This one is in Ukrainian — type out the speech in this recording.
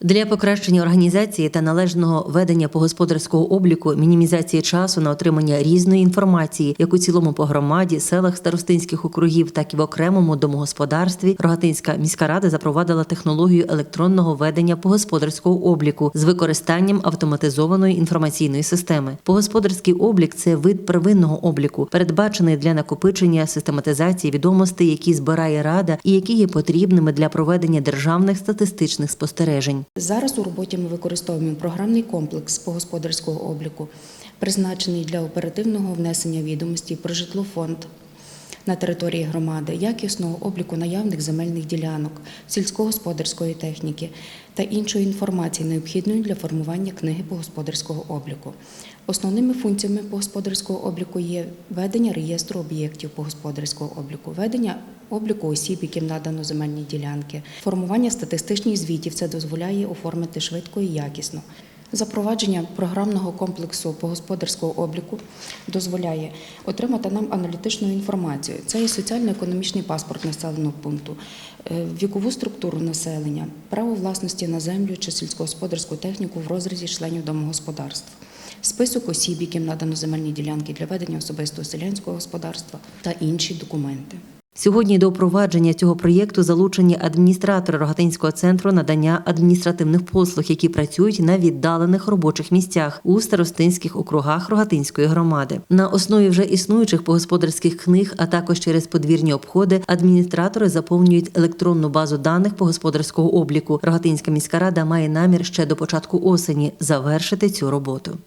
Для покращення організації та належного ведення погосподарського обліку, мінімізації часу на отримання різної інформації, як у цілому по громаді, селах старостинських округів, так і в окремому домогосподарстві, Рогатинська міська рада запровадила технологію електронного ведення погосподарського обліку з використанням автоматизованої інформаційної системи. Погосподарський облік це вид первинного обліку, передбачений для накопичення систематизації відомостей, які збирає рада і які є потрібними для проведення державних статистичних спостережень. Зараз у роботі ми використовуємо програмний комплекс по господарського обліку, призначений для оперативного внесення відомості про житлофонд на території громади, якісного обліку наявних земельних ділянок, сільськогосподарської техніки та іншої інформації, необхідної для формування книги по господарського обліку. Основними функціями по господарського обліку є ведення реєстру об'єктів по господарського обліку, ведення обліку осіб, яким надано земельні ділянки, формування статистичних звітів. Це дозволяє оформити швидко і якісно. Запровадження програмного комплексу по господарського обліку дозволяє отримати нам аналітичну інформацію. Це і соціально-економічний паспорт населеного пункту, е, вікову структуру населення, право власності на землю чи сільськогосподарську техніку в розрізі членів домогосподарства, список осіб, яким надано земельні ділянки для ведення особистого селянського господарства та інші документи. Сьогодні до впровадження цього проєкту залучені адміністратори Рогатинського центру надання адміністративних послуг, які працюють на віддалених робочих місцях у старостинських округах Рогатинської громади. На основі вже існуючих погосподарських книг, а також через подвірні обходи, адміністратори заповнюють електронну базу даних погосподарського обліку. Рогатинська міська рада має намір ще до початку осені завершити цю роботу.